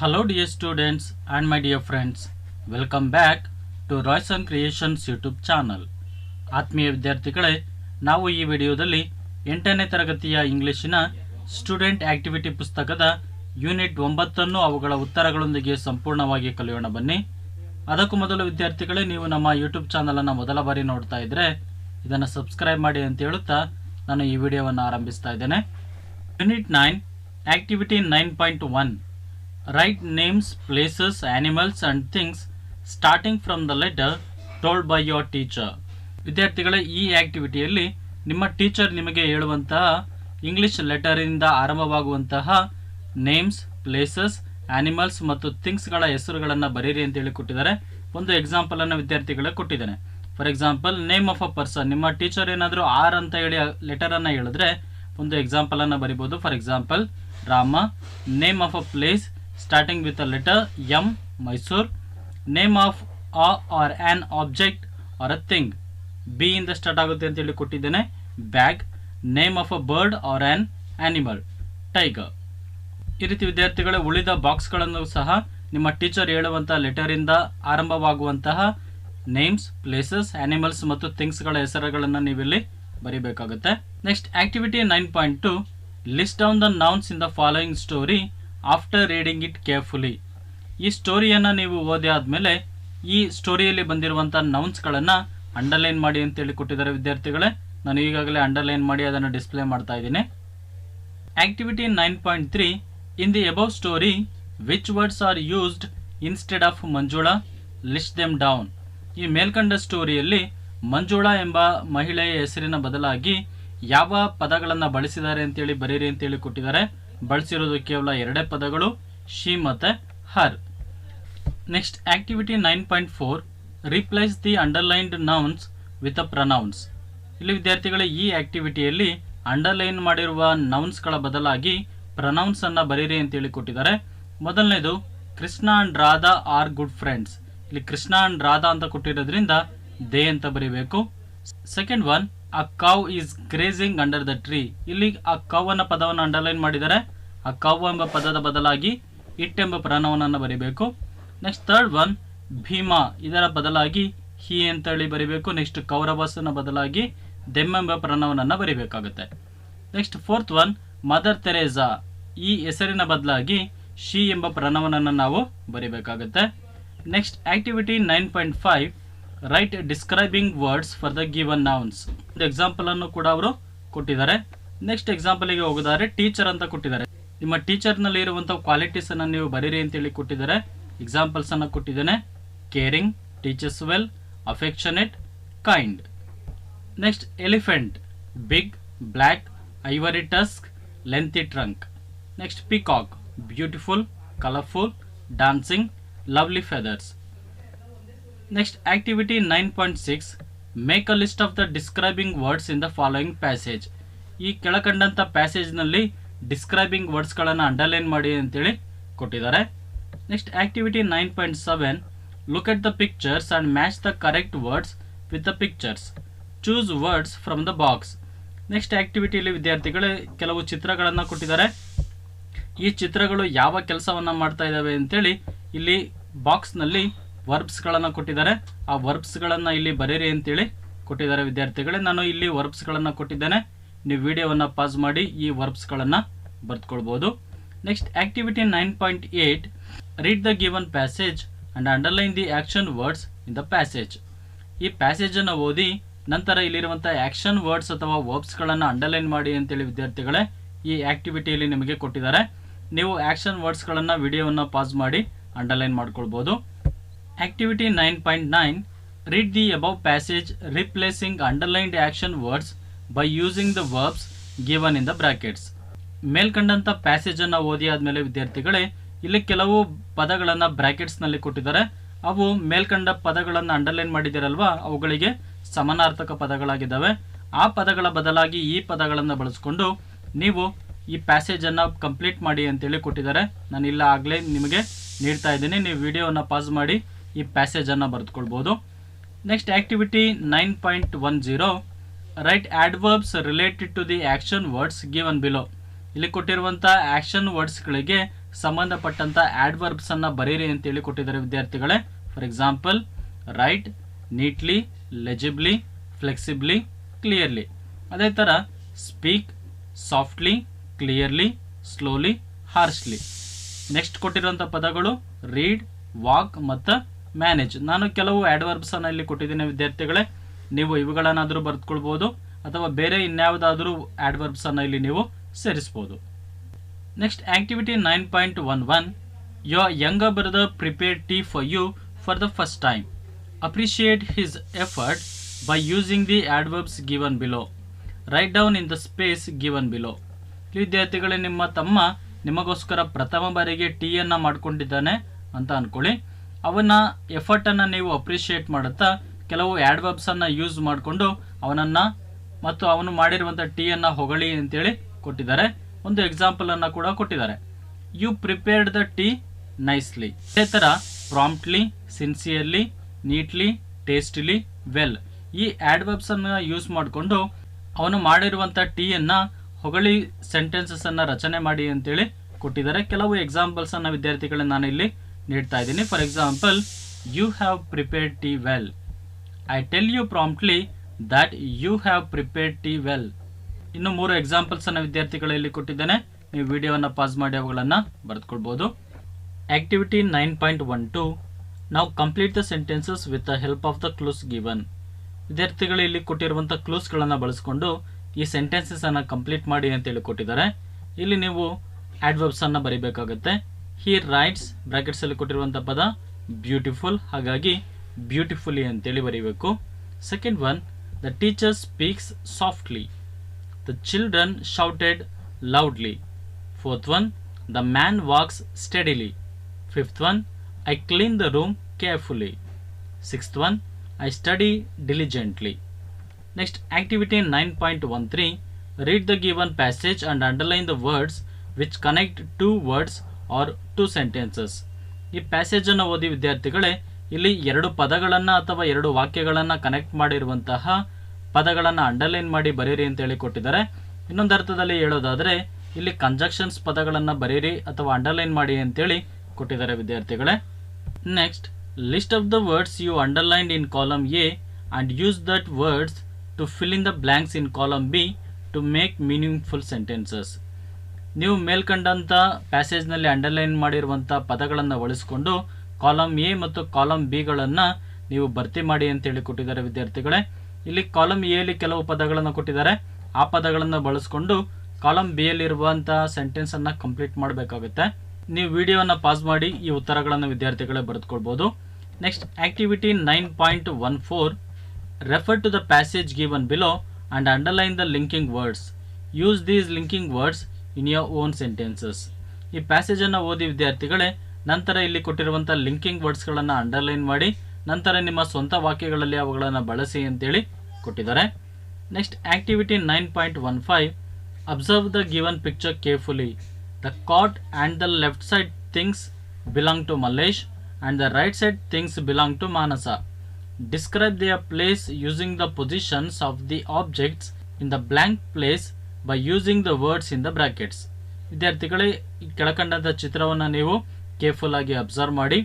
Hello, dear students and my dear friends. Welcome back to Royson Creations YouTube channel ಆತ್ಮೀಯ ವಿದ್ಯಾರ್ಥಿಗಳೇ, ನಾವು ಈ ವಿಡಿಯೋದಲ್ಲಿ ಎಂಟನೇ ತರಗತಿಯ ಇಂಗ್ಲಿಷಿನ ಸ್ಟೂಡೆಂಟ್ ಆಕ್ಟಿವಿಟಿ ಪುಸ್ತಕದ ಯೂನಿಟ್ ಒಂಬತ್ತನ್ನು ಅವುಗಳ ಉತ್ತರಗಳೊಂದಿಗೆ ಸಂಪೂರ್ಣವಾಗಿ ಕಲಿಯೋಣ ಬನ್ನಿ. ಅದಕ್ಕೂ ಮೊದಲು ವಿದ್ಯಾರ್ಥಿಗಳೇ, ನೀವು ನಮ್ಮ ಯೂಟ್ಯೂಬ್ ಚಾನಲನ್ನು ಮೊದಲ ಬಾರಿ ನೋಡ್ತಾ ಇದ್ದರೆ ಇದನ್ನು ಸಬ್ಸ್ಕ್ರೈಬ್ ಮಾಡಿ ಅಂತ ಹೇಳುತ್ತಾ ನಾನು ಈ ವಿಡಿಯೋವನ್ನು ಆರಂಭಿಸ್ತಾ ಇದ್ದೇನೆ. Unit nine activity nine point one write names, places, animals and things starting from the letter told by your teacher. ವಿದ್ಯಾರ್ಥಿಗಳ ಈ ಆಕ್ಟಿವಿಟಿಯಲ್ಲಿ ನಿಮ್ಮ ಟೀಚರ್ ನಿಮಗೆ ಹೇಳುವಂತಹ ಇಂಗ್ಲಿಷ್ ಲೆಟರಿಂದ ಆರಂಭವಾಗುವಂತಹ ನೇಮ್ಸ್ ಪ್ಲೇಸಸ್ ಆನಿಮಲ್ಸ್ ಮತ್ತು ಥಿಂಗ್ಸ್ಗಳ ಹೆಸರುಗಳನ್ನು ಬರೀರಿ ಅಂತ ಹೇಳಿ ಕೊಟ್ಟಿದ್ದಾರೆ. ಒಂದು ಎಕ್ಸಾಂಪಲನ್ನು ವಿದ್ಯಾರ್ಥಿಗಳಿಗೆ ಕೊಟ್ಟಿದ್ದಾನೆ. For example name of a person ನಿಮ್ಮ ಟೀಚರ್ ಏನಾದರೂ ಆರ್ ಅಂತ ಹೇಳಿ ಲೆಟರ್ ಅನ್ನ ಹೇಳಿದ್ರೆ ಒಂದು ಎಕ್ಸಾಂಪಲನ್ನು ಬರಿಬೋದು. For example Rama name of a place starting with the letter M Mysore name of a or an object or a thing B ಇಂದ ಸ್ಟಾರ್ಟ್ ಆಗುತ್ತೆ ಅಂತ ಹೇಳಿ ಕೊಟ್ಟಿದ್ದೇನೆ. Bag name of a bird or an animal tiger ಈ ರೀತಿ ವಿದ್ಯಾರ್ಥಿಗಳ ಉಳಿದ ಬಾಕ್ಸ್ಗಳನ್ನು ಸಹ ನಿಮ್ಮ ಟೀಚರ್ ಹೇಳುವಂತಹ ಲೆಟರಿಂದ ಆರಂಭವಾಗುವಂತಹ ನೇಮ್ಸ್ ಪ್ಲೇಸಸ್ ಆನಿಮಲ್ಸ್ ಮತ್ತು ಥಿಂಗ್ಸ್ಗಳ ಹೆಸರುಗಳನ್ನು ನೀವಿಲ್ಲಿ ಬರಿಬೇಕಾಗುತ್ತೆ. Next activity nine point two list down the nouns in the following story after reading it carefully ಈ ಸ್ಟೋರಿಯನ್ನು ನೀವು ಓದಿ ಆದಮೇಲೆ ಈ ಸ್ಟೋರಿಯಲ್ಲಿ ಬಂದಿರುವಂಥ ನೌನ್ಸ್ಗಳನ್ನು ಅಂಡರ್ಲೈನ್ ಮಾಡಿ ಅಂತೇಳಿ ಕೊಟ್ಟಿದ್ದಾರೆ ವಿದ್ಯಾರ್ಥಿಗಳೇ. ನಾನು ಈಗಾಗಲೇ ಅಂಡರ್ಲೈನ್ ಮಾಡಿ ಅದನ್ನು ಡಿಸ್ಪ್ಲೇ ಮಾಡ್ತಾ ಇದ್ದೀನಿ. Activity nine point three in the above story which words are used instead of Manjula list them down ಈ ಮೇಲ್ಕಂಡ ಸ್ಟೋರಿಯಲ್ಲಿ ಮಂಜುಳಾ ಎಂಬ ಮಹಿಳೆಯ ಹೆಸರಿನ ಬದಲಾಗಿ ಯಾವ ಪದಗಳನ್ನು ಬಳಸಿದ್ದಾರೆ ಅಂತೇಳಿ ಬರೀರಿ ಅಂತೇಳಿ ಕೊಟ್ಟಿದ್ದಾರೆ. ಬಳಸಿರೋದು ಕೇವಲ ಎರಡೇ ಪದಗಳು ಶಿ ಮತ್ತು her. Next activity nine point four replace the underlined nouns with a pronouns ಇಲ್ಲಿ ವಿದ್ಯಾರ್ಥಿಗಳ, ಈ ಆ್ಯಕ್ಟಿವಿಟಿಯಲ್ಲಿ ಅಂಡರ್ಲೈನ್ ಮಾಡಿರುವ ನೌನ್ಸ್ಗಳ ಬದಲಾಗಿ ಪ್ರನೌನ್ಸ್ ಅನ್ನು ಬರೀರಿ ಅಂತೇಳಿ ಕೊಟ್ಟಿದ್ದಾರೆ. ಮೊದಲನೇದು, Krishna and Radha are good friends ಇಲ್ಲಿ ಕೃಷ್ಣ ಅಂಡ್ ರಾಧಾ ಅಂತ ಕೊಟ್ಟಿರೋದ್ರಿಂದ ದೇ ಅಂತ ಬರೀಬೇಕು. Second one a cow is grazing under the tree ಇಲ್ಲಿ ಆ ಕವ್ ಅನ್ನೋ ಪದವನ್ನು ಅಂಡರ್ಲೈನ್ ಮಾಡಿದರೆ, ಆ ಕವ್ ಎಂಬ ಪದದ ಬದಲಾಗಿ ಇಟ್ ಎಂಬ ಪ್ರಣವನನ್ನು ಬರೀಬೇಕು. Next third one Bhima. ಇದರ ಬದಲಾಗಿ ಹಿ ಅಂತೇಳಿ ಬರೀಬೇಕು. ನೆಕ್ಸ್ಟ್ ಕೌರವಸನ ಬದಲಾಗಿ ದೆಮ್ ಎಂಬ ಪ್ರಣವನನ್ನು ಬರಿಬೇಕಾಗುತ್ತೆ. Next fourth one mother Teresa ಈ ಹೆಸರಿನ ಬದಲಾಗಿ ಶಿ ಎಂಬ ಪ್ರಣವನನ್ನು ನಾವು ಬರಿಬೇಕಾಗುತ್ತೆ. Next activity nine point five write describing words for the given nouns ಒಂದು ಎಕ್ಸಾಂಪಲ್ ಅನ್ನು ಕೂಡ ಅವರು ಕೊಟ್ಟಿದ್ದಾರೆ. ನೆಕ್ಸ್ಟ್ ಎಕ್ಸಾಂಪಲ್ಗೆ ಹೋಗಿದ್ದಾರೆ ಟೀಚರ್ ಅಂತ ಕೊಟ್ಟಿದ್ದಾರೆ. ನಿಮ್ಮ ಟೀಚರ್ನಲ್ಲಿ ಇರುವಂಥ ಕ್ವಾಲಿಟೀಸ್ ಅನ್ನು ನೀವು ಬರೀರಿ ಅಂತೇಳಿ ಕೊಟ್ಟಿದ್ದಾರೆ. ಎಕ್ಸಾಂಪಲ್ಸನ್ನು ಕೊಟ್ಟಿದ್ದೇನೆ. Caring teachers well affectionate kind next elephant big black ivory tusk lengthy trunk next peacock beautiful colourful dancing lovely feathers nine point six make a list of the describing words in the following passage ಈ ಕೆಳಕಂಡಂಥ ಪ್ಯಾಸೇಜ್ನಲ್ಲಿ describing ವರ್ಡ್ಸ್ಗಳನ್ನು underline ಮಾಡಿ ಅಂತೇಳಿ ಕೊಟ್ಟಿದ್ದಾರೆ. Next activity nine point seven look at the pictures and match the correct words with the pictures choose words from the box next ಆ್ಯಕ್ಟಿವಿಟಿಯಲ್ಲಿ ವಿದ್ಯಾರ್ಥಿಗಳು ಕೆಲವು ಚಿತ್ರಗಳನ್ನು ಕೊಟ್ಟಿದ್ದಾರೆ. ಈ ಚಿತ್ರಗಳು ಯಾವ ಕೆಲಸವನ್ನು ಮಾಡ್ತಾ ಇದ್ದಾವೆ ಅಂತೇಳಿ ಇಲ್ಲಿ ಬಾಕ್ಸ್ನಲ್ಲಿ ವರ್ಬ್ಸ್ಗಳನ್ನು ಕೊಟ್ಟಿದ್ದಾರೆ. ಆ ವರ್ಬ್ಸ್ಗಳನ್ನು ಇಲ್ಲಿ ಬರೀರಿ ಅಂತೇಳಿ ಕೊಟ್ಟಿದ್ದಾರೆ ವಿದ್ಯಾರ್ಥಿಗಳೇ. ನಾನು ಇಲ್ಲಿ ವರ್ಬ್ಸ್ಗಳನ್ನು ಕೊಟ್ಟಿದ್ದೇನೆ. ನೀವು ವಿಡಿಯೋವನ್ನು ಪಾಸ್ ಮಾಡಿ ಈ ವರ್ಬ್ಸ್ಗಳನ್ನು ಬರೆದುಕೊಳ್ಬೋದು. Next activity nine point eight read the given passage and underline the action words in the passage ಈ ಪ್ಯಾಸೇಜನ್ನು ಓದಿ, ನಂತರ ಇಲ್ಲಿರುವಂಥ ಆ್ಯಕ್ಷನ್ ವರ್ಡ್ಸ್ ಅಥವಾ ವರ್ಬ್ಸ್ಗಳನ್ನು ಅಂಡರ್ಲೈನ್ ಮಾಡಿ ಅಂತೇಳಿ ವಿದ್ಯಾರ್ಥಿಗಳೇ, ಈ ಆ್ಯಕ್ಟಿವಿಟಿಯಲ್ಲಿ ನಿಮಗೆ ಕೊಟ್ಟಿದ್ದಾರೆ. ನೀವು ಆ್ಯಕ್ಷನ್ ವರ್ಡ್ಸ್ಗಳನ್ನು ವಿಡಿಯೋವನ್ನು ಪಾಸ್ ಮಾಡಿ ಅಂಡರ್ಲೈನ್ ಮಾಡ್ಕೊಳ್ಬೋದು. Activity nine point nine read the replacing underlined action words by using the verbs given in the brackets ಮೇಲ್ಕಂಡಂಥ ಪ್ಯಾಸೇಜನ್ನು ಓದಿ ಆದಮೇಲೆ ವಿದ್ಯಾರ್ಥಿಗಳೇ, ಇಲ್ಲಿ ಕೆಲವು ಪದಗಳನ್ನು ಬ್ರ್ಯಾಕೆಟ್ಸ್ನಲ್ಲಿ ಕೊಟ್ಟಿದ್ದಾರೆ. ಅವು ಮೇಲ್ಕಂಡ ಪದಗಳನ್ನು ಅಂಡರ್ಲೈನ್ ಮಾಡಿದ್ದೀರಲ್ವಾ, ಅವುಗಳಿಗೆ ಸಮಾನಾರ್ಥಕ ಪದಗಳಾಗಿದ್ದಾವೆ. ಆ ಪದಗಳ ಬದಲಾಗಿ ಈ ಪದಗಳನ್ನು ಬಳಸ್ಕೊಂಡು ನೀವು ಈ ಪ್ಯಾಸೇಜನ್ನು ಕಂಪ್ಲೀಟ್ ಮಾಡಿ ಅಂತೇಳಿ ಕೊಟ್ಟಿದ್ದಾರೆ. ನಾನು ಇಲ್ಲ ಆಗಲೇ ನಿಮಗೆ ನೀಡ್ತಾ ಇದ್ದೀನಿ. ನೀವು ವಿಡಿಯೋವನ್ನು ಪಾಸ್ ಮಾಡಿ. ಈ ಪ್ಯಾಸೇಜನ್ನು ಬರೆದುಕೊಳ್ಬೋದು. Next activity nine point one zero write adverbs related to the action words given below ಇಲ್ಲಿ ಕೊಟ್ಟಿರುವಂಥ ಆ್ಯಕ್ಷನ್ ವರ್ಡ್ಸ್ಗಳಿಗೆ ಸಂಬಂಧಪಟ್ಟಂತ ಆಡ್ವರ್ಬ್ಸ್ ಅನ್ನ ಬರೀರಿ ಅಂತೇಳಿ ಕೊಟ್ಟಿದ್ದಾರೆ ವಿದ್ಯಾರ್ಥಿಗಳೇ. For example write neatly legibly flexibly clearly ಅದೇ ಥರ speak softly clearly slowly harshly next ಕೊಟ್ಟಿರುವಂಥ ಪದಗಳು ರೀಡ್ ವಾಕ್ ಮತ್ತು ಮ್ಯಾನೇಜ್ ನಾನು ಕೆಲವು ಆಡ್ವರ್ಬ್ಸ್ ಅನ್ನ ಇಲ್ಲಿ ಕೊಟ್ಟಿದ್ದೀನಿ, ವಿದ್ಯಾರ್ಥಿಗಳೇ. ನೀವು ಇವುಗಳನ್ನಾದರೂ ಬರೆದುಕೊಳ್ಬೋದು, ಅಥವಾ ಬೇರೆ ಇನ್ಯಾವುದಾದರೂ ಆಡ್ವರ್ಬ್ಸ್ ಅನ್ನ ಇಲ್ಲಿ ನೀವು ಸೇರಿಸ್ಬೋದು. Next activity nine point one one your young brother prepare tea for you for the first time appreciate his effort by using the adverbs given below write down in the space given below ವಿದ್ಯಾರ್ಥಿಗಳೇ, ನಿಮ್ಮ ತಮ್ಮ ನಿಮಗೋಸ್ಕರ ಪ್ರಥಮ ಬಾರಿಗೆ ಟೀಯನ್ನು ಮಾಡ್ಕೊಂಡಿದ್ದಾನೆ ಅಂತ ಅನ್ಕೊಳ್ಳಿ. ಅವನ ಎಫರ್ಟನ್ನು ನೀವು ಅಪ್ರಿಷಿಯೇಟ್ ಮಾಡುತ್ತಾ, ಕೆಲವು ಆಡ್ವರ್ಬ್ಸನ್ನು ಯೂಸ್ ಮಾಡಿಕೊಂಡು ಅವನನ್ನು ಮತ್ತು ಅವನು ಮಾಡಿರುವಂಥ ಟೀಯನ್ನು ಹೊಗಳಿ ಅಂತೇಳಿ ಕೊಟ್ಟಿದ್ದಾರೆ. ಒಂದು ಎಕ್ಸಾಂಪಲನ್ನು ಕೂಡ ಕೊಟ್ಟಿದ್ದಾರೆ. You prepared the tea nicely ಅದೇ ಥರ promptly sincerely neatly tastily well ಈ ಆಡ್ವರ್ಬ್ಸ್ ಅನ್ನು ಯೂಸ್ ಮಾಡಿಕೊಂಡು ಅವನು ಮಾಡಿರುವಂಥ ಟೀಯನ್ನು ಹೊಗಳಿ ಸೆಂಟೆನ್ಸಸ್ ಅನ್ನ ರಚನೆ ಮಾಡಿ ಅಂತೇಳಿ ಕೊಟ್ಟಿದ್ದಾರೆ. ಕೆಲವು ಎಕ್ಸಾಂಪಲ್ಸನ್ನು ವಿದ್ಯಾರ್ಥಿಗಳನ್ನ ನಾನು ಇಲ್ಲಿ ನೀಡ್ತಾ ಇದ್ದೀನಿ. For example you have prepared tea well I tell you promptly that you have prepared tea well ಇನ್ನು ಮೂರು ಎಕ್ಸಾಂಪಲ್ಸನ್ನು ವಿದ್ಯಾರ್ಥಿಗಳು ವಿದ್ಯಾರ್ಥಿಗಳಲ್ಲಿ ಕೊಟ್ಟಿದ್ದೇನೆ. ನೀವು ವಿಡಿಯೋವನ್ನು ಪಾಸ್ ಮಾಡಿ, ಅವುಗಳನ್ನು ಬರೆದುಕೊಳ್ಬೋದು. Activity nine point one two ನಾವು complete the sentences with the help of the clues given ವಿದ್ಯಾರ್ಥಿಗಳು ಇಲ್ಲಿ ಕೊಟ್ಟಿರುವಂಥ ಕ್ಲೂಸ್ಗಳನ್ನು ಬಳಸಿಕೊಂಡು ಈ ಸೆಂಟೆನ್ಸಸ್ ಅನ್ನು ಕಂಪ್ಲೀಟ್ ಮಾಡಿ ಅಂತೇಳಿ ಕೊಟ್ಟಿದ್ದಾರೆ. ಇಲ್ಲಿ ನೀವು ಆಡ್ವರ್ಬ್ಸ್ ಅನ್ನು ಬರೀಬೇಕಾಗುತ್ತೆ. ಹಿ ರೈಟ್ಸ್ ಬ್ರಾಕೆಟ್ಸ್ ಅಲ್ಲಿ ಕೊಟ್ಟಿರುವಂಥ ಪದ ಬ್ಯೂಟಿಫುಲ್ ಹಾಗಾಗಿ ಬ್ಯೂಟಿಫುಲಿ ಅಂತೇಳಿ ಬರೀಬೇಕು. Second one the teacher speaks softly the children shouted loudly fourth one the man walks steadily fifth one I clean the room carefully sixth one I study diligently. Next, activity 9.13. Read the given passage and underline the words which connect two words or two sentences ಈ ಪ್ಯಾಸೇಜನ್ನು ಓದಿ ವಿದ್ಯಾರ್ಥಿಗಳೇ, ಇಲ್ಲಿ ಎರಡು ಪದಗಳನ್ನು ಅಥವಾ ಎರಡು ವಾಕ್ಯಗಳನ್ನು ಕನೆಕ್ಟ್ ಮಾಡಿರುವಂತಹ ಪದಗಳನ್ನು ಅಂಡರ್ಲೈನ್ ಮಾಡಿ ಬರೀರಿ ಅಂತೇಳಿ ಕೊಟ್ಟಿದ್ದಾರೆ. ಇನ್ನೊಂದು ಅರ್ಥದಲ್ಲಿ ಹೇಳೋದಾದರೆ, ಇಲ್ಲಿ ಕಂಜಕ್ಷನ್ಸ್ ಪದಗಳನ್ನು ಬರೀರಿ ಅಥವಾ ಅಂಡರ್ಲೈನ್ ಮಾಡಿ ಅಂತೇಳಿ ಕೊಟ್ಟಿದ್ದಾರೆ ವಿದ್ಯಾರ್ಥಿಗಳೇ. Next list of the words you underlined in column A and use that words to fill in the blanks in column B to make meaningful sentences ನೀವು ಮೇಲ್ಕಂಡಂಥ ಪ್ಯಾಸೇಜ್ನಲ್ಲಿ ಅಂಡರ್ಲೈನ್ ಮಾಡಿರುವಂಥ ಪದಗಳನ್ನು ಬಳಸಿಕೊಂಡು ಕಾಲಮ್ ಎ ಮತ್ತು ಕಾಲಮ್ ಬಿಗಳನ್ನು ನೀವು ಭರ್ತಿ ಮಾಡಿ ಅಂತೇಳಿ ಕೊಟ್ಟಿದ್ದಾರೆ ವಿದ್ಯಾರ್ಥಿಗಳೇ. ಇಲ್ಲಿ ಕಾಲಮ್ ಎಲ್ಲಿ ಕೆಲವು ಪದಗಳನ್ನು ಕೊಟ್ಟಿದ್ದಾರೆ. ಆ ಪದಗಳನ್ನು ಬಳಸಿಕೊಂಡು ಕಾಲಮ್ ಬಿ ಯಲ್ಲಿರುವಂತಹ ಸೆಂಟೆನ್ಸ್ ಅನ್ನ ಕಂಪ್ಲೀಟ್ ಮಾಡಬೇಕಾಗುತ್ತೆ. ನೀವು ವಿಡಿಯೋನ ಪಾಸ್ ಮಾಡಿ ಈ ಉತ್ತರಗಳನ್ನು ವಿದ್ಯಾರ್ಥಿಗಳೇ ಬರೆದುಕೊಳ್ಬೋದು. Next, activity nine point one four, refer to the passage given below and underline the linking words. Use these linking words in your own sentences ಈ ಪ್ಯಾಸೇಜನ್ನು ಓದಿ ವಿದ್ಯಾರ್ಥಿಗಳೇ, ನಂತರ ಇಲ್ಲಿ ಕೊಟ್ಟಿರುವಂಥ ಲಿಂಕಿಂಗ್ ವರ್ಡ್ಸ್ಗಳನ್ನು ಅಂಡರ್ಲೈನ್ ಮಾಡಿ, ನಂತರ ನಿಮ್ಮ ಸ್ವಂತ ವಾಕ್ಯಗಳಲ್ಲಿ ಅವುಗಳನ್ನು ಬಳಸಿ ಅಂತೇಳಿ ಕೊಟ್ಟಿದ್ದಾರೆ. Next activity nine point one five observe the given picture carefully the cot and the left side things belong to Mallesh and the right side things belong to Manasa describe their place using the positions of the objects in the blank place by using the words in the brackets ವಿದ್ಯಾರ್ಥಿಗಳೇ ಕೆಳಕಂಡಂಥ ಚಿತ್ರವನ್ನು ನೀವು careful ಆಗಿ observe ಮಾಡಿ.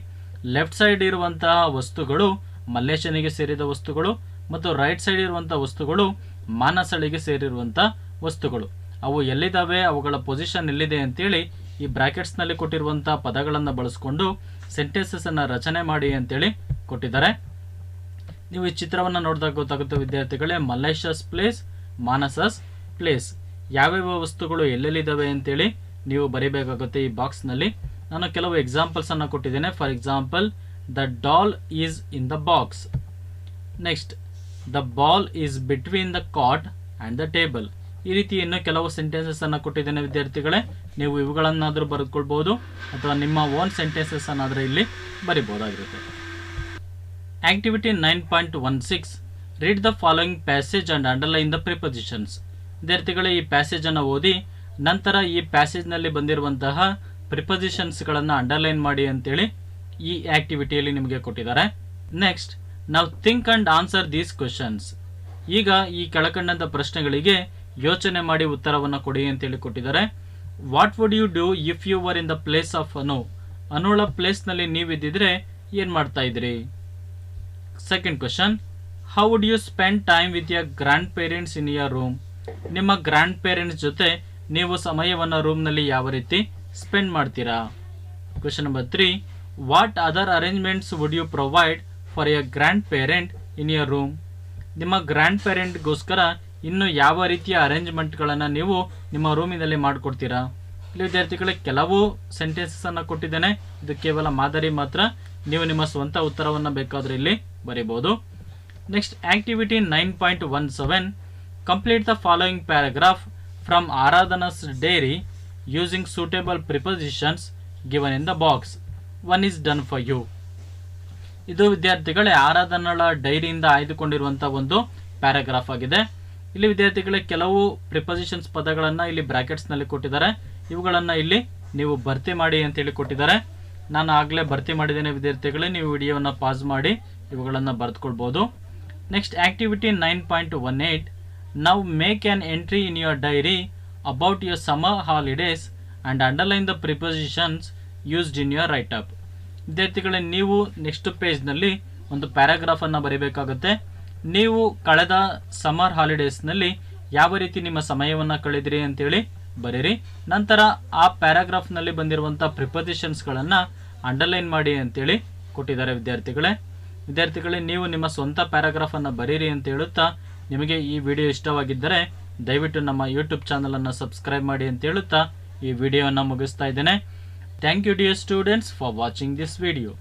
Left side ಇರುವಂತಹ ವಸ್ತುಗಳು, ಮಲ್ಲೇಶನಿಗೆ ಸೇರಿದ ವಸ್ತುಗಳು ಮತ್ತು ರೈಟ್ ಸೈಡ್ ಇರುವಂಥ ವಸ್ತುಗಳು, ಮಾನಸಳಿಗೆ ಸೇರಿರುವಂಥ ವಸ್ತುಗಳು. ಅವು ಎಲ್ಲಿದ್ದಾವೆ, ಅವುಗಳ ಪೊಸಿಷನ್ ಎಲ್ಲಿದೆ ಅಂತೇಳಿ ಈ ಬ್ರಾಕೆಟ್ಸ್ನಲ್ಲಿ ಕೊಟ್ಟಿರುವಂಥ ಪದಗಳನ್ನು ಬಳಸ್ಕೊಂಡು ಸೆಂಟೆನ್ಸಸ್ ಅನ್ನು ರಚನೆ ಮಾಡಿ ಅಂತೇಳಿ ಕೊಟ್ಟಿದ್ದಾರೆ. ನೀವು ಈ ಚಿತ್ರವನ್ನು ನೋಡಿದಾಗ ಗೊತ್ತಾಗುತ್ತೆ ವಿದ್ಯಾರ್ಥಿಗಳೇ, ಮಲ್ಲೇಶಸ್ ಪ್ಲೇಸ್, ಮಾನಸಸ್ ಪ್ಲೇಸ್. ಯಾವ್ಯಾವ ವಸ್ತುಗಳು ಎಲ್ಲೆಲ್ಲಿದ್ದಾವೆ ಅಂತೇಳಿ ನೀವು ಬರೀಬೇಕಾಗುತ್ತೆ ಈ ಬಾಕ್ಸ್ನಲ್ಲಿ. ನಾನು ಕೆಲವು ಎಕ್ಸಾಂಪಲ್ಸನ್ನು ಕೊಟ್ಟಿದ್ದೇನೆ. For example the doll is in the box next the ball is between the cot and the table ಈ ರೀತಿ ಇನ್ನೂ ಕೆಲವು ಸೆಂಟೆನ್ಸಸ್ ಅನ್ನು ಕೊಟ್ಟಿದ್ದೇನೆ ವಿದ್ಯಾರ್ಥಿಗಳೇ. ನೀವು ಇವುಗಳನ್ನಾದರೂ ಬರೆದುಕೊಳ್ಬೋದು ಅಥವಾ ನಿಮ್ಮ ಓನ್ ಸೆಂಟೆನ್ಸಸ್ ಅನ್ನಾದರೂ ಇಲ್ಲಿ ಬರಿಬೋದಾಗಿರುತ್ತೆ activity nine point one six read the following passage and underline the prepositions ವಿದ್ಯಾರ್ಥಿಗಳೇ ಈ ಪ್ಯಾಸೇಜನ್ನು ಓದಿ ನಂತರ ಈ ಪ್ಯಾಸೇಜ್ನಲ್ಲಿ ಬಂದಿರುವಂತಹ ಪ್ರಿಪೊಸಿಷನ್ಸ್ಗಳನ್ನು ಅಂಡರ್ಲೈನ್ ಮಾಡಿ ಅಂತೇಳಿ ಈ ಆ್ಯಕ್ಟಿವಿಟಿಯಲ್ಲಿ ನಿಮಗೆ ಕೊಟ್ಟಿದ್ದಾರೆ. ನೆಕ್ಸ್ಟ್ ನಾವು think and answer these questions ಈಗ ಈ ಕೆಳಕಂಡಂಥ ಪ್ರಶ್ನೆಗಳಿಗೆ ಯೋಚನೆ ಮಾಡಿ ಉತ್ತರವನ್ನು ಕೊಡಿ ಅಂತೇಳಿ ಕೊಟ್ಟಿದ್ದಾರೆ. What would you do if you were in the place of Anu ಅನುಳ ಪ್ಲೇಸ್ನಲ್ಲಿ ನೀವಿದ್ದಿದ್ರೆ ಏನು ಮಾಡ್ತಾ ಇದ್ರಿ? Second question how would you spend time with your grandparents in your room ನಿಮ್ಮ ಗ್ರ್ಯಾಂಡ್ ಪೇರೆಂಟ್ಸ್ ಜೊತೆ ನೀವು ಸಮಯವನ್ನು ರೂಮ್ನಲ್ಲಿ ಯಾವ ರೀತಿ ಸ್ಪೆಂಡ್ ಮಾಡ್ತೀರಾ? Question number three what other arrangements would you provide for your grandparent in your room ನಿಮ್ಮ grand ಪೇರೆಂಟ್ಗೋಸ್ಕರ ಇನ್ನು ಯಾವ ರೀತಿಯ ಅರೇಂಜ್ಮೆಂಟ್ಗಳನ್ನು ನೀವು ನಿಮ್ಮ ರೂಮಿನಲ್ಲಿ ಮಾಡಿಕೊಡ್ತೀರಾ? ಇಲ್ಲಿ ವಿದ್ಯಾರ್ಥಿಗಳಿಗೆ ಕೆಲವು ಸೆಂಟೆನ್ಸಸ್ ಅನ್ನು ಕೊಟ್ಟಿದ್ದೇನೆ. ಇದು ಕೇವಲ ಮಾದರಿ ಮಾತ್ರ. ನೀವು ನಿಮ್ಮ ಸ್ವಂತ ಉತ್ತರವನ್ನು ಬೇಕಾದರೆ ಇಲ್ಲಿ ಬರೀಬಹುದು. Next activity nine point one seven complete the following paragraph from Aradhana's diary using suitable prepositions given in the box one is done for you ಇದು ವಿದ್ಯಾರ್ಥಿಗಳೇ ಆರಾಧನಳ ಡೈರಿಯಿಂದ ಆಯ್ದುಕೊಂಡಿರುವಂಥ ಒಂದು ಪ್ಯಾರಾಗ್ರಾಫ್ ಆಗಿದೆ. ಇಲ್ಲಿ ವಿದ್ಯಾರ್ಥಿಗಳೇ ಕೆಲವು ಪ್ರಿಪೊಸಿಷನ್ಸ್ ಪದಗಳನ್ನು ಇಲ್ಲಿ ಬ್ರ್ಯಾಕೆಟ್ಸ್ನಲ್ಲಿ ನಲ್ಲಿ ಕೊಟ್ಟಿದ್ದಾರೆ. ಇವುಗಳನ್ನು ಇಲ್ಲಿ ನೀವು ಭರ್ತಿ ಮಾಡಿ ಅಂತ ಹೇಳಿ ಕೊಟ್ಟಿದ್ದಾರೆ. ನಾನು ಆಗಲೇ ಭರ್ತಿ ಮಾಡಿದ್ದೇನೆ ವಿದ್ಯಾರ್ಥಿಗಳೇ, ನೀವು ವಿಡಿಯೋವನ್ನು ಪಾಸ್ ಮಾಡಿ ಇವುಗಳನ್ನು ಬರೆದುಕೊಳ್ಬೋದು. Next activity nine point one eight ನಾವು make an entry in your diary about your summer holidays and underline the prepositions used in your write up ವಿದ್ಯಾರ್ಥಿಗಳೇ ನೀವು ನೆಕ್ಸ್ಟ್ ಪೇಜ್ನಲ್ಲಿ ಒಂದು ಪ್ಯಾರಾಗ್ರಾಫನ್ನು ಬರೀಬೇಕಾಗುತ್ತೆ. ನೀವು ಕಳೆದ ಸಮ್ಮರ್ ಹಾಲಿಡೇಸ್ನಲ್ಲಿ ಯಾವ ರೀತಿ ನಿಮ್ಮ ಸಮಯವನ್ನು ಕಳೆದಿರಿ ಅಂತೇಳಿ ಬರೀರಿ. ನಂತರ ಆ ಪ್ಯಾರಾಗ್ರಾಫ್ನಲ್ಲಿ ಬಂದಿರುವಂಥ ಪ್ರಿಪೊಸಿಷನ್ಸ್ಗಳನ್ನು ಅಂಡರ್ಲೈನ್ ಮಾಡಿ ಅಂತೇಳಿ ಕೊಟ್ಟಿದ್ದಾರೆ ವಿದ್ಯಾರ್ಥಿಗಳೇ. ವಿದ್ಯಾರ್ಥಿಗಳೇ, ನೀವು ನಿಮ್ಮ ಸ್ವಂತ ಪ್ಯಾರಾಗ್ರಾಫನ್ನು ಬರೀರಿ ಅಂತ ಹೇಳುತ್ತಾ ನಿಮಗೆ ಈ ವಿಡಿಯೋ ಇಷ್ಟವಾಗಿದ್ದರೆ ದಯವಿಟ್ಟು ನಮ್ಮ ಯೂಟ್ಯೂಬ್ ಚಾನಲನ್ನು ಸಬ್ಸ್ಕ್ರೈಬ್ ಮಾಡಿ ಅಂತ ಹೇಳುತ್ತಾ ಈ ವಿಡಿಯೋವನ್ನು ಮುಗಿಸ್ತಾ ಇದ್ದೇನೆ. Thank you dear students for watching this video